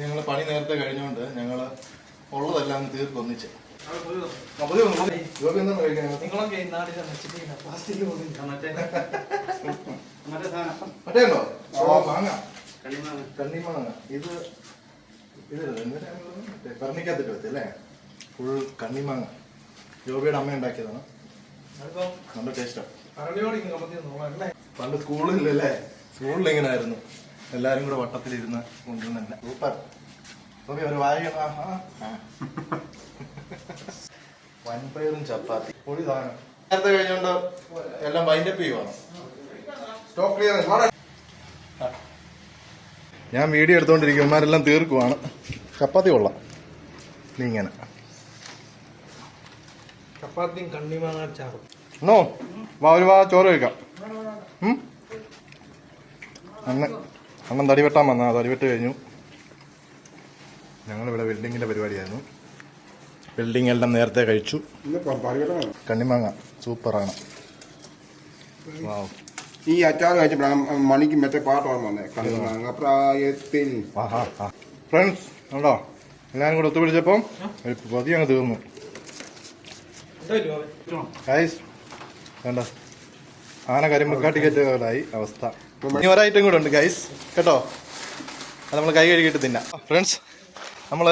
ഞങ്ങൾ പണി നേരത്തെ കഴിഞ്ഞുകൊണ്ട് ഞങ്ങൾ ഉള്ളതെല്ലാം തീർക്കൊന്നിച്ച് ഒന്നിച്ച്. ആ, പുതിയ ഒന്ന്, പുതിയ. ഇവർക്ക് എന്താണ് കഴിക്കാൻ? നിങ്ങളൊക്കെ ഈ നാടിന്റെ നശിപ്പിക്കുന്ന പ്ലാസ്റ്റിക് മറ്റേ മറ്റേ സാധനം. മറ്റേ ഉണ്ടോ? ഓ മാങ്ങ. കണ്ണിമാങ്ങ. ഇത് ഇത് പറഞ്ഞിക്കത്തിട്ട് വെച്ച് അല്ലേ? ഫുൾ കണ്ണിമാങ്ങ. ജോബിയുടെ അമ്മ ഉണ്ടാക്കിയതാണ്. നല്ല ടേസ്റ്റാണ് പണ്ട് സ്കൂളിലല്ലേ സ്കൂളിൽ ഇങ്ങനെ ആയിരുന്നു. എല്ലാരും കൂടെ വട്ടത്തിലിരുന്ന് കൊണ്ടുവന്നെ സൂപ്പർ. സോബി ഒരു വായ. വൻപയറും ചപ്പാത്തി. പൊടി സാധനം. നേരത്തെ കഴിഞ്ഞോണ്ട് എല്ലാം വൈൻഡപ്പ് ചെയ്യുവാണ്. സ്റ്റോക്ക് ക്ലിയർ ഞാൻ വീഡിയോ എടുത്തോണ്ടിരിക്കും ഇവന്മാരെല്ലാം തീർക്കുവാണ്. ചപ്പാത്തി കൊള്ളാം. നീ ഇങ്ങനെ. ചപ്പാത്തിയും കണ്ണിമാങ്ങാ ചാറും. വാ ഒരു വാ ചോറ് കഴിക്കാം. ഉം? അണ്ണൻ തടി വെട്ടാൻ വന്നാ തടി വെട്ട് കഴിഞ്ഞു. ഞങ്ങളിവിടെ വെൽഡിങ്ങിന്റെ പരിപാടിയായിരുന്നു. വെൽഡിങ് എല്ലാം നേരത്തെ കഴിച്ചു. കണ്ണിമാങ്ങ സൂപ്പറാണ്. വാവ്. ഈ അച്ചാർ കഴിച്ചപ്പോഴാണ് മണിക്ക് മറ്റേ പാട്ട് ഓർമ്മ വന്നേ കണ്ണുമാങ്ങ പ്രായത്തിൽ. ഫ്രണ്ട്സ് ഉണ്ടോ എല്ലാവരും കൂടെ ഒത്തുപിടിച്ചപ്പം ഒരു പതി അങ്ങ് തീർന്നു. ഗൈസ് വേണ്ട. ആന കരിമ്പക്കാട്ടി കയറ്റലായി അവസ്ഥ. ഇനി ഒരായിട്ടും കൂടെ ഉണ്ട് ഗൈസ് കേട്ടോ? അത് നമ്മൾ കൈ കഴുകിയിട്ട് തിന്നാം. ഫ്രണ്ട്സ് നമ്മൾ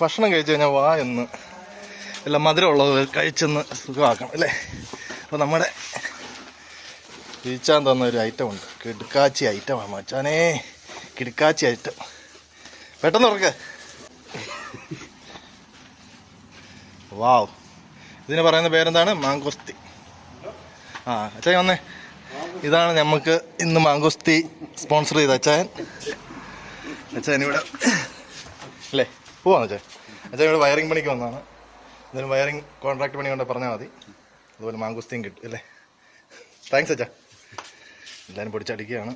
ഭക്ഷണം കഴിച്ചു കഴിഞ്ഞാൽ വാ എന്ന് എല്ലാം മധുരമുള്ളത് കഴിച്ചെന്ന് സുഖമാക്കണം അല്ലേ? അപ്പോൾ നമ്മുടെ ഈച്ചാൻ തന്ന ഒരു ഐറ്റം ഉണ്ട്. കിടുക്കാച്ചി ഐറ്റമാണ് മച്ചാനേ. കിടുക്കാച്ചി ഐറ്റം പെട്ടെന്ന് ഉറക്ക്. വാവ് ഇതിന് പറയുന്ന പേരെന്താണ്? മാങ്കോസ്തി. ആ അച്ഛൻ വന്നേ. ഇതാണ് നമുക്ക് ഇന്ന് മാങ്കുസ്തി സ്പോൺസർ ചെയ്ത അച്ചായൻ അച്ചായൻ ഇവിടെ അല്ലേ? പോവാന്ന് അച്ഛൻ അച്ഛൻ ഇവിടെ വയറിംഗ് പണിക്ക് വന്നതാണ്. ഇതിന് വയറിംഗ് കോൺട്രാക്ട് പണി കൊണ്ട് പറഞ്ഞാൽ മതി. അതുപോലെ മാങ്കുസ്തിയും കിട്ടും അല്ലേ? താങ്ക്സ് അച്ഛാ. എല്ലാവരും പൊടിച്ചടിക്കുകയാണ്.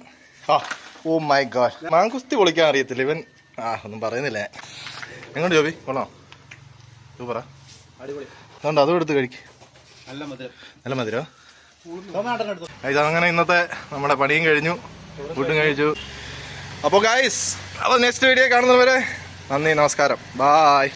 ആ ഓ മൈ ഗാഡ്. മാങ്കുസ്തി പൊളിക്കാൻ അറിയത്തില്ല ഇവൻ ആ ഒന്നും പറയുന്നില്ല. എങ്ങോട്ട് ജോബി? കൊള്ളാം. സൂപ്പറാ അടിപൊളി. അതുകൊണ്ട് അതും എടുത്ത് കഴിക്കും. നല്ല മധുരം. നല്ല മധുരോ? ഇതങ്ങനെ ഇന്നത്തെ നമ്മുടെ പണിയും കഴിഞ്ഞു. ഫുഡും കഴിച്ചു. അപ്പോൾ ഗായ്സ് അപ്പോൾ നെക്സ്റ്റ് വീഡിയോ കാണുന്നവരെ നന്ദി നമസ്കാരം. ബായ്